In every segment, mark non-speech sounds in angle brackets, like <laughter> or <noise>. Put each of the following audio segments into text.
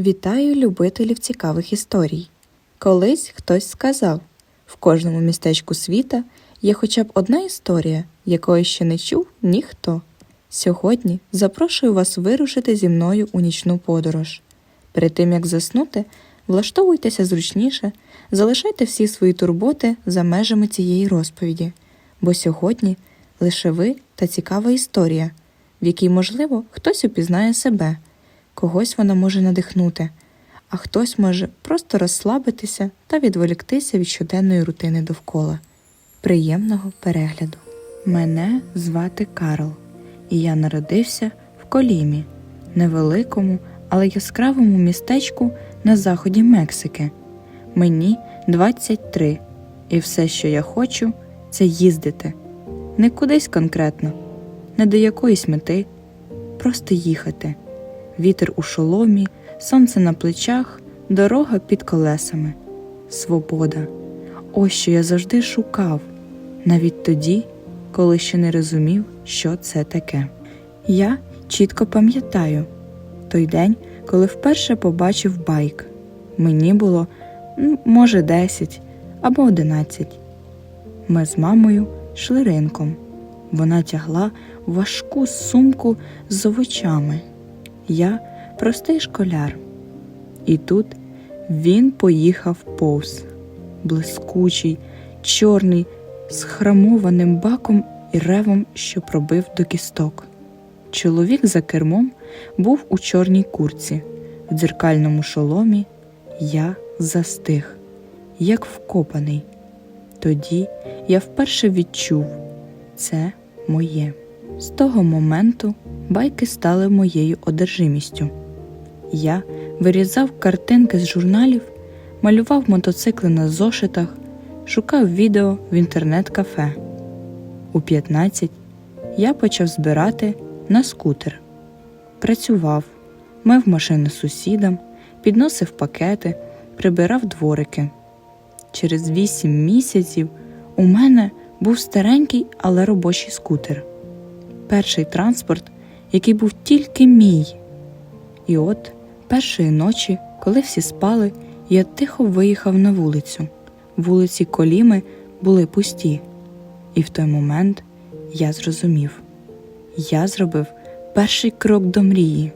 Вітаю любителів цікавих історій. Колись хтось сказав: в кожному містечку світа є хоча б одна історія, якої ще не чув ніхто. Сьогодні запрошую вас вирушити зі мною у нічну подорож. Перед тим як заснути, влаштовуйтеся зручніше, залишайте всі свої турботи за межами цієї розповіді, бо сьогодні лише ви та цікава історія, в якій, можливо, хтось упізнає себе, когось вона може надихнути, а хтось може просто розслабитися та відволіктися від щоденної рутини довкола. Приємного перегляду! Мене звати Карл, і я народився в Колімі, невеликому, але яскравому містечку на заході Мексики. Мені 23, і все, що я хочу, це їздити. Не кудись конкретно, не до якоїсь мети, просто їхати. Вітер у шоломі, сонце на плечах, дорога під колесами. Свобода. Ось що я завжди шукав, навіть тоді, коли ще не розумів, що це таке. Я чітко пам'ятаю той день, коли вперше побачив байк. Мені було, може, 10 або 11. Ми з мамою йшли ринком. Вона тягла важку сумку з овочами. Я простий школяр. І тут він поїхав повз, блискучий, чорний, з храмованим баком і ревом, що пробив до кісток. Чоловік за кермом був у чорній курці, в дзеркальному шоломі. Я застиг, як вкопаний. Тоді я вперше відчув це моє. З того моменту байки стали моєю одержимістю. Я вирізав картинки з журналів, малював мотоцикли на зошитах, шукав відео в інтернет-кафе. У 15 я почав збирати на скутер. Працював, мив машини сусідам, підносив пакети, прибирав дворики. Через 8 місяців у мене був старенький, але робочий скутер. Перший транспорт, який був тільки мій. І от першої ночі, коли всі спали, я тихо виїхав на вулицю. Вулиці Коліми були пусті. І в той момент я зрозумів я зробив перший крок до мрії.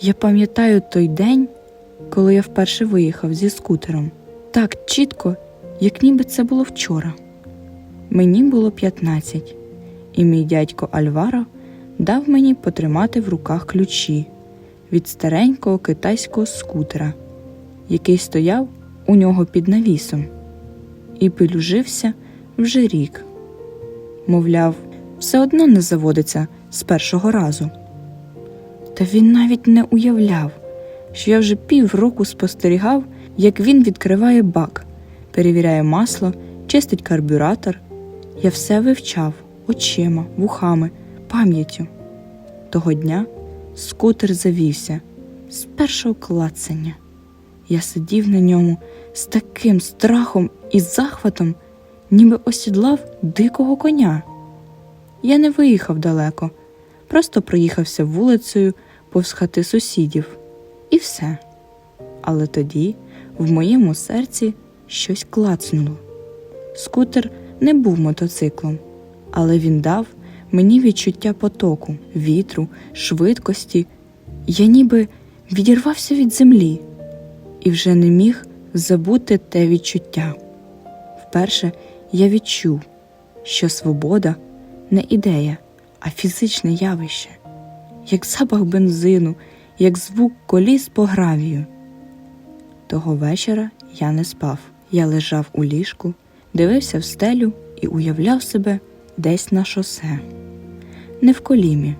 Я пам'ятаю той день, коли я вперше виїхав зі скутером, так чітко, як ніби це було вчора. Мені було 15, і мій дядько Альваро дав мені потримати в руках ключі від старенького китайського скутера, який стояв у нього під навісом, і пилюжився вже рік. Мовляв, все одно не заводиться з першого разу. Та він навіть не уявляв, що я вже півроку спостерігав, як він відкриває бак, перевіряє масло, чистить карбюратор. Я все вивчав очима, вухами, пам'яттю. Того дня скутер завівся з першого клацання. Я сидів на ньому з таким страхом і захватом, ніби осідлав дикого коня. Я не виїхав далеко, просто проїхався вулицею повз хати сусідів, і все. Але тоді в моєму серці щось клацнуло. Скутер не був мотоциклом, але він дав мені відчуття потоку, вітру, швидкості. Я ніби відірвався від землі і вже не міг забути те відчуття. Вперше я відчув, що свобода не ідея, а фізичне явище, як запах бензину, як звук коліс по гравію. Того вечора я не спав. Я лежав у ліжку, дивився в стелю і уявляв себе десь на шосе. Не в колімі,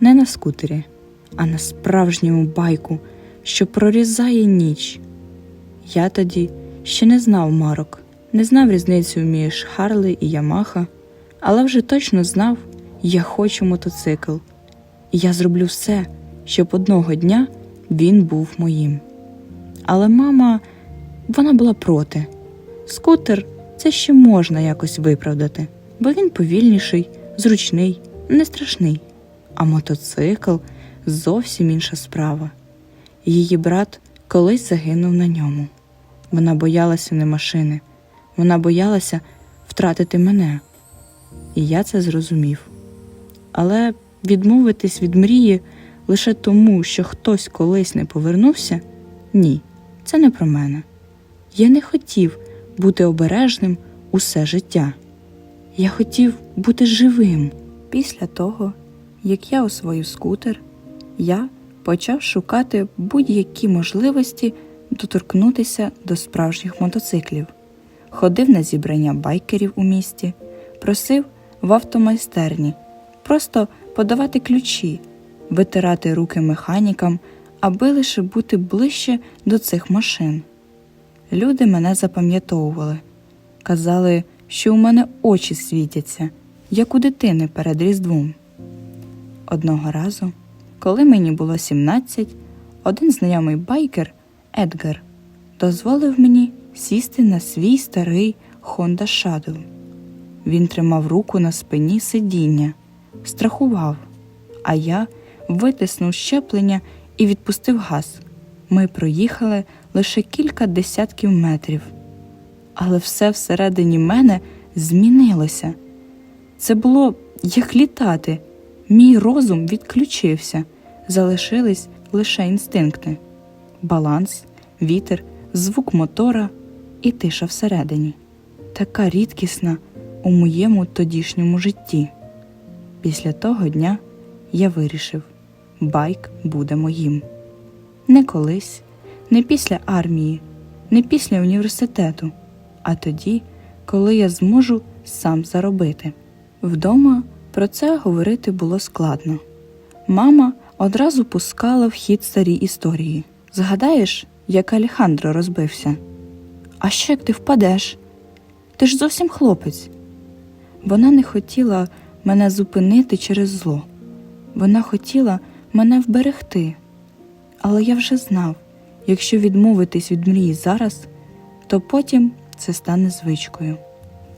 не на скутері, а на справжньому байку, що прорізає ніч. Я тоді ще не знав марок, не знав різницю між Харлей і Ямаха, але вже точно знав, я хочу мотоцикл, і я зроблю все, щоб одного дня він був моїм. Але мама, вона була проти. Скутер це ще можна якось виправдати, бо він повільніший, зручний, не страшний. А мотоцикл зовсім інша справа. Її брат колись загинув на ньому. Вона боялася не машини, вона боялася втратити мене. І я це зрозумів. Але відмовитись від мрії лише тому, що хтось колись не повернувся ні, це не про мене. Я не хотів бути обережним усе життя. Я хотів бути живим. Після того, як я освоїв скутер, я почав шукати будь-які можливості доторкнутися до справжніх мотоциклів, ходив на зібрання байкерів у місті, просив в автомайстерні просто подавати ключі, витирати руки механікам, аби лише бути ближче до цих машин. Люди мене запам'ятовували, казали, що у мене очі світяться, як у дитини перед Різдвом. Одного разу, коли мені було 17, один знайомий байкер Едгар дозволив мені сісти на свій старий Honda Shadow. Він тримав руку на спині сидіння, страхував, а я витиснув щеплення і відпустив газ. Ми проїхали лише кілька десятків метрів, але все всередині мене змінилося. Це було як літати. Мій розум відключився, залишились лише інстинкти, баланс, вітер, звук мотора і тиша всередині. Така рідкісна у моєму тодішньому житті. Після того дня я вирішив, байк буде моїм. Не колись, не після армії, не після університету, а тоді, коли я зможу сам заробити. Вдома про це говорити було складно. Мама одразу пускала в хід старі історії. Згадаєш, як Алехандро розбився? А що як ти впадеш? Ти ж зовсім хлопець. Вона не хотіла мене зупинити через зло. Вона хотіла мене вберегти. Але я вже знав, якщо відмовитись від мрії зараз, то потім це стане звичкою.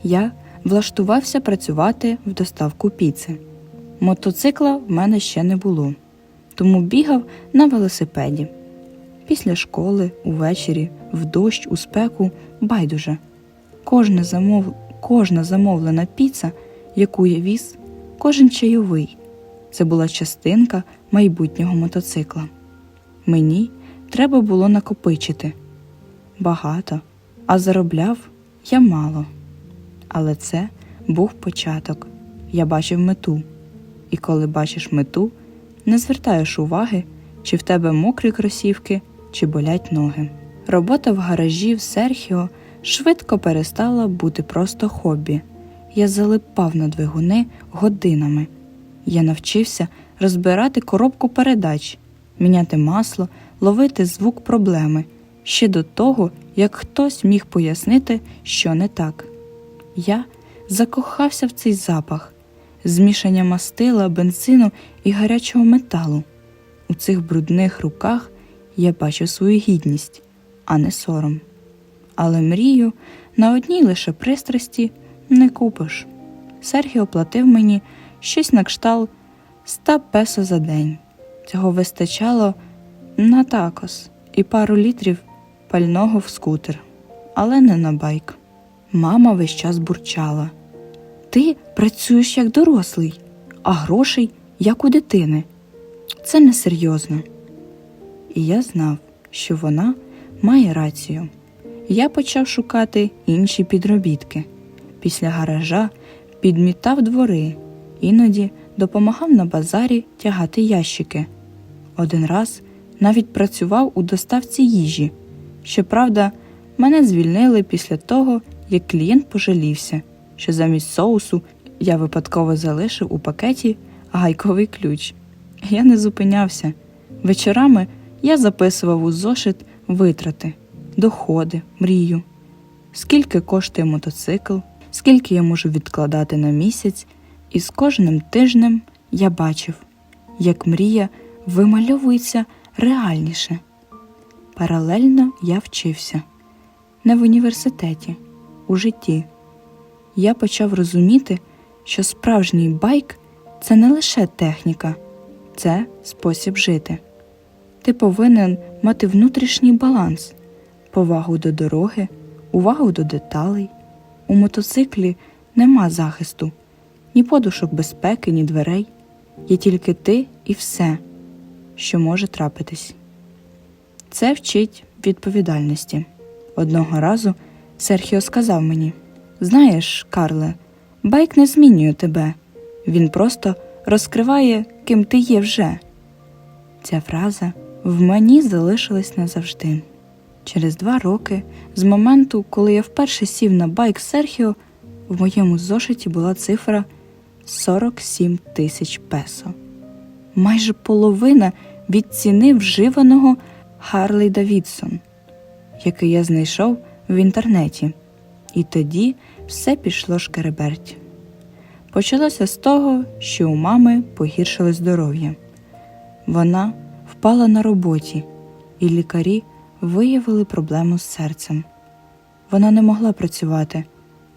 Я влаштувався працювати в доставку піци. Мотоцикла в мене ще не було, тому бігав на велосипеді. Після школи, увечері, в дощ, у спеку байдуже. Кожна, замов... Кожна замовлена піца, яку я віз, кожен чайовий. Це була частинка майбутнього мотоцикла. Мені треба було накопичити багато, а заробляв я мало. Але це був початок. Я бачив мету. І коли бачиш мету, не звертаєш уваги, чи в тебе мокрі кросівки, чи болять ноги. Робота в гаражі в Серхіо швидко перестала бути просто хобі. Я залипав на двигуни годинами. Я навчився розбирати коробку передач, міняти масло, ловити звук проблеми ще до того, як хтось міг пояснити, що не так. Я закохався в цей запах, змішання мастила, бензину і гарячого металу. У цих брудних руках я бачу свою гідність, а не сором. Але мрію на одній лише пристрасті не купиш. Сергіо платив мені щось на кшталт 100 песо за день. Цього вистачало на такос і пару літрів пального в скутер, але не на байк. Мама весь час бурчала. Ти працюєш як дорослий, а грошей як у дитини. Це несерйозно. І я знав, що вона має рацію. Я почав шукати інші підробітки. Після гаража підмітав двори, іноді допомагав на базарі тягати ящики. Один раз навіть працював у доставці їжі. Щоправда, мене звільнили після того, як клієнт пожалівся, що замість соусу я випадково залишив у пакеті гайковий ключ. Я не зупинявся. Вечорами я записував у зошит витрати, доходи, мрію, скільки коштує мотоцикл, скільки я можу відкладати на місяць, і з кожним тижнем я бачив, як мрія вимальовується реальніше. Паралельно я вчився не в університеті, у житті. Я почав розуміти, що справжній байк це не лише техніка, це спосіб жити. ти повинен мати внутрішній баланс, повагу до дороги, увагу до деталей. У мотоциклі нема захисту, ні подушок безпеки, ні дверей. Є тільки ти і все, що може трапитись. Це вчить відповідальності. Одного разу Серхіо сказав мені: Знаєш, Карле, байк не змінює тебе, він просто розкриває, ким ти є вже. Ця фраза в мені залишилась назавжди. Через два роки, з моменту, коли я вперше сів на байк Серхіо, в моєму зошиті була цифра 47 тисяч песо. Майже половина від ціни вживаного Харлей Давідсон, який я знайшов в інтернеті. І тоді все пішло шкереберть. Почалося з того, що у мами погіршило здоров'я. Вона впала на роботі, і лікарі виявили проблему з серцем. Вона не могла працювати,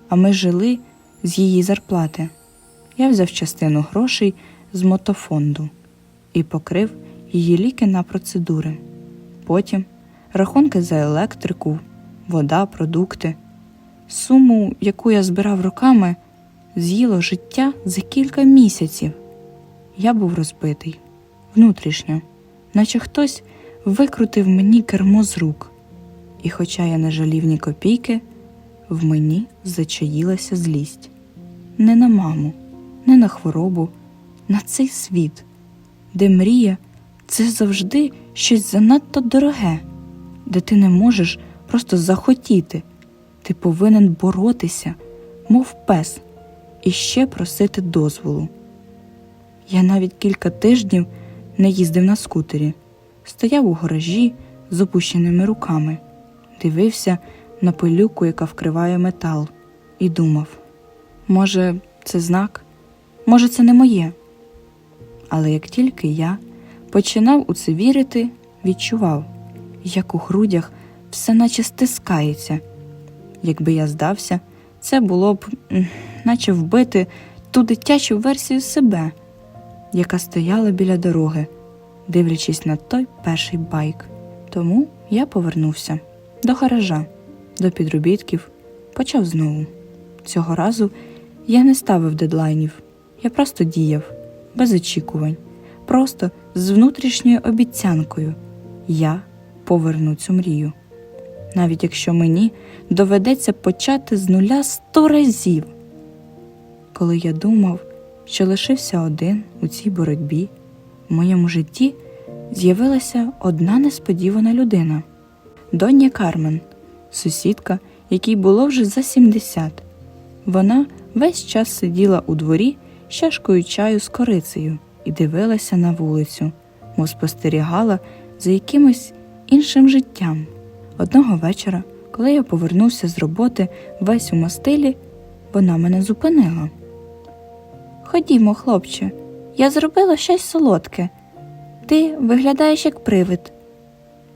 а ми жили з її зарплати. Я взяв частину грошей з мотофонду і покрив її ліки на процедури. Потім рахунки за електрику, вода, продукти. Суму, яку я збирав роками, з'їло життя за кілька місяців. Я був розбитий внутрішньо, наче хтось викрутив мені кермо з рук. І, хоча я не жалів ні копійки, в мені зачаїлася злість не на маму, не на хворобу, на цей світ, де мрія це завжди щось занадто дороге, де ти не можеш просто захотіти, ти повинен боротися, мов пес, і ще просити дозволу. Я навіть кілька тижнів не їздив на скутері, стояв у гаражі з опущеними руками, дивився на пилюку, яка вкриває метал, і думав: може, це знак, може, це не моє. Але як тільки я починав у це вірити, відчував, як у грудях все наче стискається. Якби я здався, це було б, наче вбити ту дитячу версію себе, яка стояла біля дороги, дивлячись на той перший байк. Тому я повернувся до гаража, до підробітків, почав знову. Цього разу я не ставив дедлайнів, я просто діяв, без очікувань, просто з внутрішньою обіцянкою я поверну цю мрію. Навіть якщо мені доведеться почати з нуля сто разів. Коли я думав, що лишився один у цій боротьбі, в моєму житті з'явилася одна несподівана людина Доння Кармен, сусідка, якій було вже за 70. Вона весь час сиділа у дворі чашкою чаю з корицею і дивилася на вулицю, мов спостерігала за якимось іншим життям. Одного вечора, коли я повернувся з роботи весь у мастилі, вона мене зупинила. Ходімо, хлопче, я зробила щось солодке. Ти виглядаєш як привид.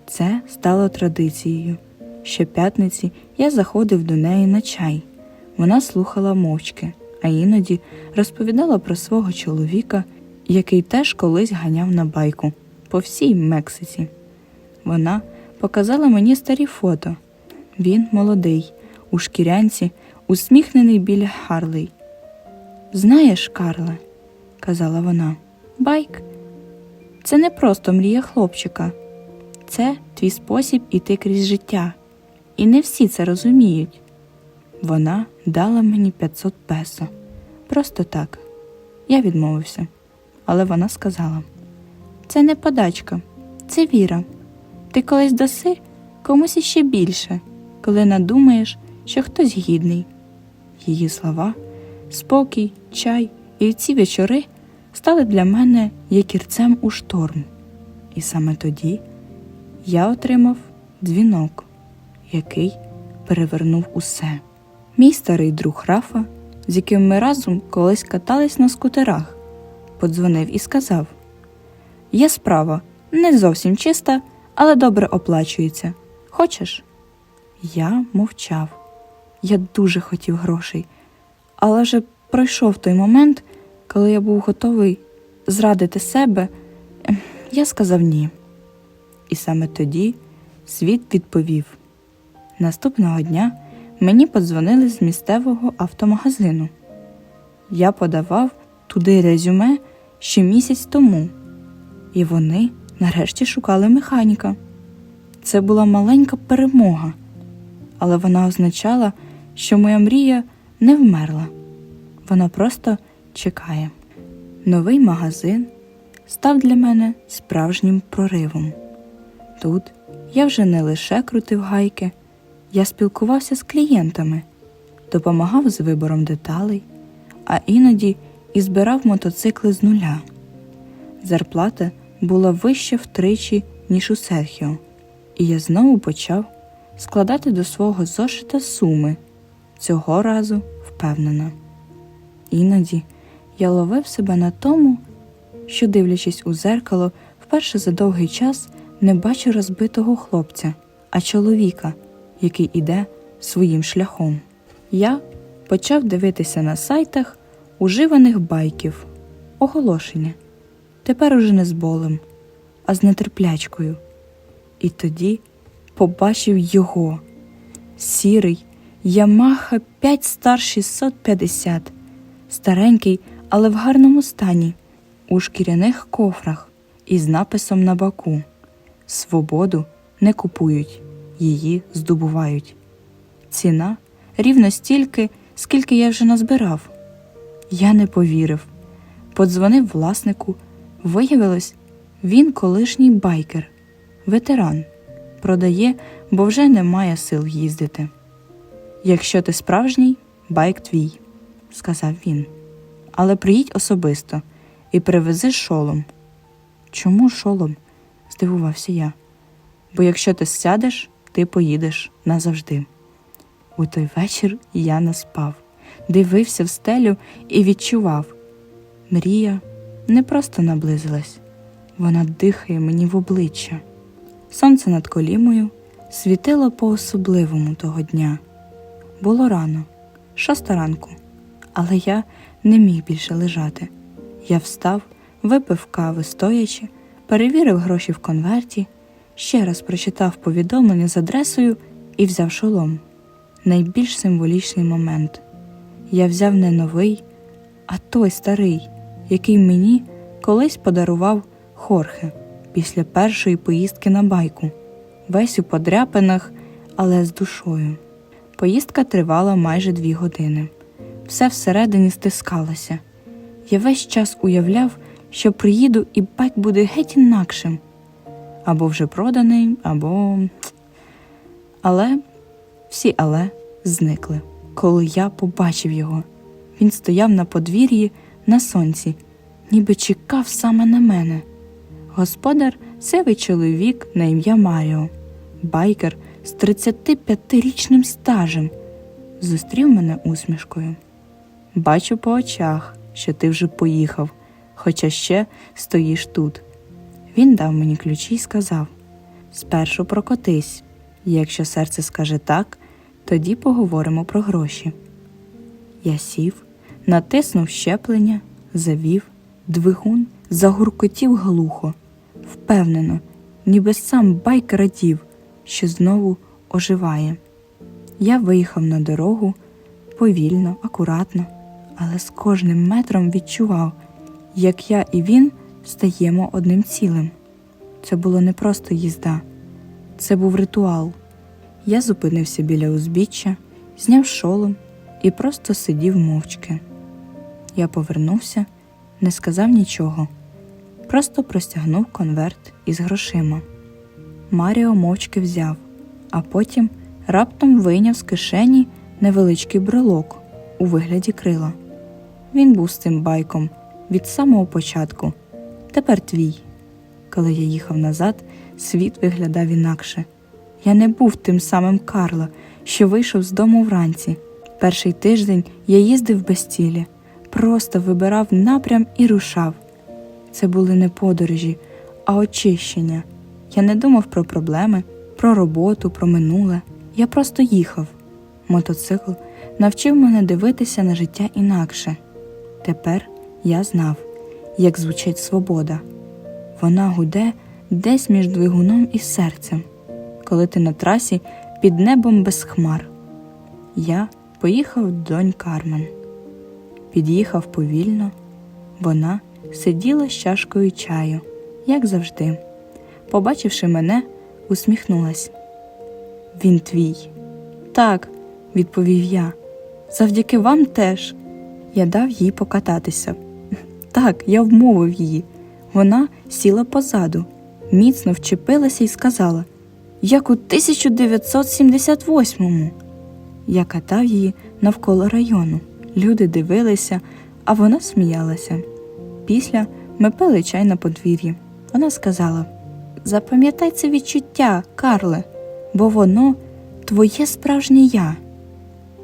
Це стало традицією. Щоп'ятниці я заходив до неї на чай. Вона слухала мовчки, а іноді розповідала про свого чоловіка, який теж колись ганяв на байку по всій Мексиці. Вона показала мені старі фото. Він молодий, у шкірянці, усміхнений біля Харлей. Знаєш, Карле, казала вона, байк це не просто мрія хлопчика, це твій спосіб іти крізь життя. І не всі це розуміють. Вона дала мені 500 песо. Просто так. Я відмовився. Але вона сказала: це не подачка, це віра. Ти колись даси комусь іще більше, коли надумаєш, що хтось гідний. Її слова, спокій, чай і ці вечори стали для мене якірцем у шторм. І саме тоді я отримав дзвінок, який перевернув усе. Мій старий друг Рафа, з яким ми разом колись катались на скутерах, подзвонив і сказав: Є справа, не зовсім чиста, але добре оплачується. Хочеш? Я мовчав. Я дуже хотів грошей, але вже пройшов той момент, коли я був готовий зрадити себе. Ем, Я сказав ні. І саме тоді світ відповів. Наступного дня мені подзвонили з місцевого автомагазину. Я подавав туди резюме ще місяць тому, і вони нарешті шукали механіка. Це була маленька перемога, але вона означала, що моя мрія не вмерла. Вона просто чекає. Новий магазин став для мене справжнім проривом. Тут я вже не лише крутив гайки, я спілкувався з клієнтами, допомагав з вибором деталей, а іноді і збирав мотоцикли з нуля. Зарплата була вища втричі, ніж у Серхіо, і я знову почав складати до свого зошита суми, цього разу впевнена. Іноді я ловив себе на тому, що, дивлячись у зеркало, вперше за довгий час не бачу розбитого хлопця, а чоловіка, який іде своїм шляхом. Я почав дивитися на сайтах уживаних байків, оголошення. Тепер уже не з болем, а з нетерплячкою. І тоді побачив його сірий Ямаха 5 Star 650, старенький, але в гарному стані, у шкіряних кофрах із написом на баку Свободу не купують, її здобувають. Ціна рівно стільки, скільки я вже назбирав. Я не повірив. Подзвонив власнику. Виявилось, він колишній байкер, ветеран, продає, бо вже не має сил їздити. Якщо ти справжній, байк твій, сказав він. Але приїдь особисто і привези шолом. Чому шолом? здивувався я. Бо якщо ти сядеш, ти поїдеш назавжди. У той вечір я не спав, дивився в стелю і відчував. Мрія не просто наблизилась, вона дихає мені в обличчя. Сонце над колімою світило по-особливому того дня. Було рано, шоста ранку, але я не міг більше лежати. Я встав, випив кави стоячи, перевірив гроші в конверті, ще раз прочитав повідомлення з адресою і взяв шолом. Найбільш символічний момент. Я взяв не новий, а той старий, який мені колись подарував Хорхе після першої поїздки на байку, весь у подряпинах, але з душою. Поїздка тривала майже дві години. Все всередині стискалося. Я весь час уявляв, що приїду і байк буде геть інакшим. Або вже проданий, або. Але всі але зникли, коли я побачив його. Він стояв на подвір'ї на сонці, ніби чекав саме на мене. Господар сивий чоловік на ім'я Маріо, байкер з 35-річним стажем, зустрів мене усмішкою. Бачу по очах, що ти вже поїхав, хоча ще стоїш тут. Він дав мені ключі і сказав: спершу прокотись, якщо серце скаже так, тоді поговоримо про гроші. Я сів, натиснув щеплення, завів, двигун загуркотів глухо, впевнено, ніби сам байк радів, що знову оживає. Я виїхав на дорогу повільно, акуратно, але з кожним метром відчував, як я і він стаємо одним цілим. Це було не просто їзда, це був ритуал. Я зупинився біля узбіччя, зняв шолом і просто сидів мовчки. Я повернувся, не сказав нічого, просто простягнув конверт із грошима. Маріо мовчки взяв, а потім раптом вийняв з кишені невеличкий брелок у вигляді крила. Він був з цим байком від самого початку. Тепер твій. Коли я їхав назад, світ виглядав інакше. Я не був тим самим Карло, що вийшов з дому вранці. Перший тиждень я їздив без цілі, просто вибирав напрям і рушав. Це були не подорожі, а очищення. Я не думав про проблеми, про роботу, про минуле. Я просто їхав. Мотоцикл навчив мене дивитися на життя інакше. Тепер я знав, як звучить свобода. Вона гуде десь між двигуном і серцем, коли ти на трасі під небом без хмар. Я поїхав до донь Кармен. Під'їхав повільно. Вона сиділа з чашкою чаю, як завжди. Побачивши мене, усміхнулась. Він твій. Так, відповів я. Завдяки вам теж. Я дав їй покататися. <laughs> Так, я вмовив її. Вона сіла позаду, міцно вчепилася і сказала: Як у 1978-му. Я катав її навколо району. Люди дивилися, а вона сміялася. Після ми пили чай на подвір'ї. Вона сказала: Запам'ятай це відчуття, Карле, бо воно твоє справжнє я.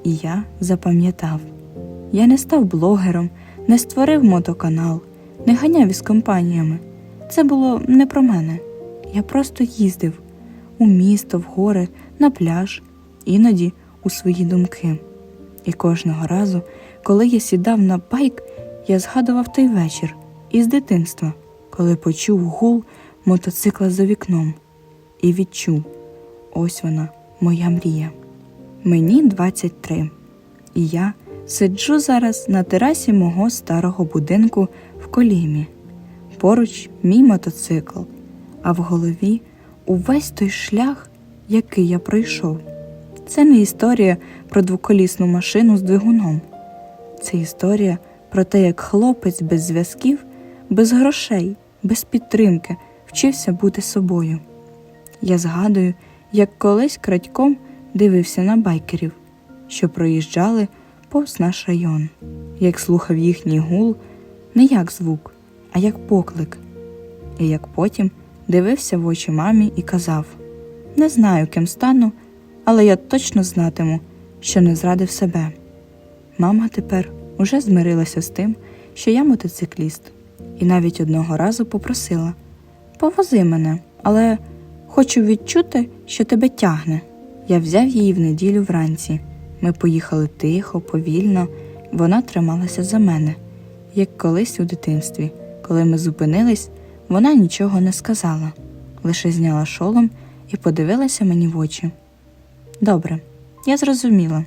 І я запам'ятав. Я не став блогером, не створив мотоканал, не ганяв із компаніями. Це було не про мене. Я просто їздив у місто, в гори, на пляж, іноді у свої думки. І кожного разу, коли я сідав на байк, я згадував той вечір із дитинства, коли почув гул мотоцикла за вікном і відчув ось вона, моя мрія. Мені 23, і я сиджу зараз на терасі мого старого будинку в колімі. Поруч мій мотоцикл, а в голові увесь той шлях, який я пройшов. Це не історія про двоколісну машину з двигуном. Це історія про те, як хлопець без зв'язків, без грошей, без підтримки вчився бути собою. Я згадую, як колись крадьком дивився на байкерів, що проїжджали повз наш район, як слухав їхній гул не як звук, а як поклик, і як потім дивився в очі мамі і казав: Не знаю, ким стану, але я точно знатиму, що не зрадив себе. Мама тепер уже змирилася з тим, що я мотоцикліст, і навіть одного разу попросила Повози мене, але хочу відчути, що тебе тягне. Я взяв її в неділю вранці. Ми поїхали тихо, повільно, вона трималася за мене, як колись у дитинстві. Коли ми зупинились, вона нічого не сказала, лише зняла шолом і подивилася мені в очі. Добре, я зрозуміла.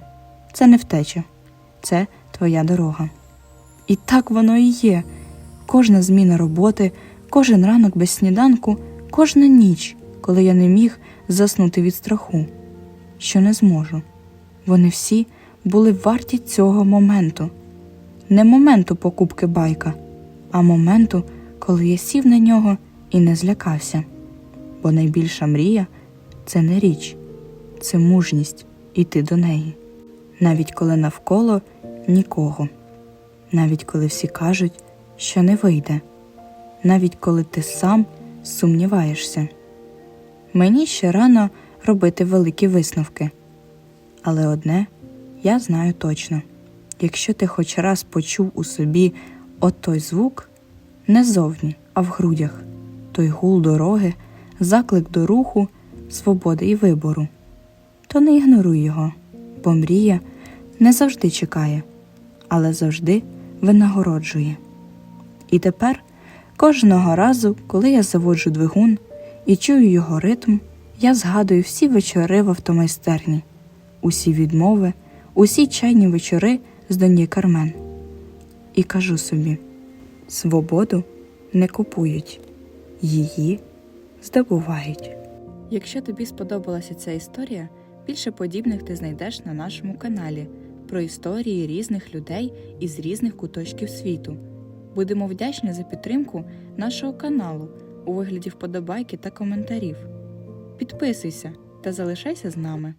Це не втеча, це твоя дорога. І так воно і є. Кожна зміна роботи, кожен ранок без сніданку, кожна ніч, коли я не міг заснути від страху, що не зможу. Вони всі були варті цього моменту, не моменту покупки байка, а моменту, коли я сів на нього і не злякався. Бо найбільша мрія це не річ, це мужність іти до неї, навіть коли навколо нікого, навіть коли всі кажуть, що не вийде, навіть коли ти сам сумніваєшся. Мені ще рано робити великі висновки, але одне я знаю точно: якщо ти хоч раз почув у собі отой звук, не зовні, а в грудях, той гул дороги, заклик до руху, свободи і вибору, то не ігноруй його, бо мрія не завжди чекає, але завжди винагороджує. І тепер кожного разу, коли я заводжу двигун і чую його ритм, я згадую всі вечори в автомайстерні, усі відмови, усі чайні вечори з Доньї Кармен. І кажу собі: свободу не купують, її здобувають. Якщо тобі сподобалася ця історія, більше подібних ти знайдеш на нашому каналі про історії різних людей із різних куточків світу. Будемо вдячні за підтримку нашого каналу у вигляді вподобайки та коментарів. Підписуйся та залишайся з нами.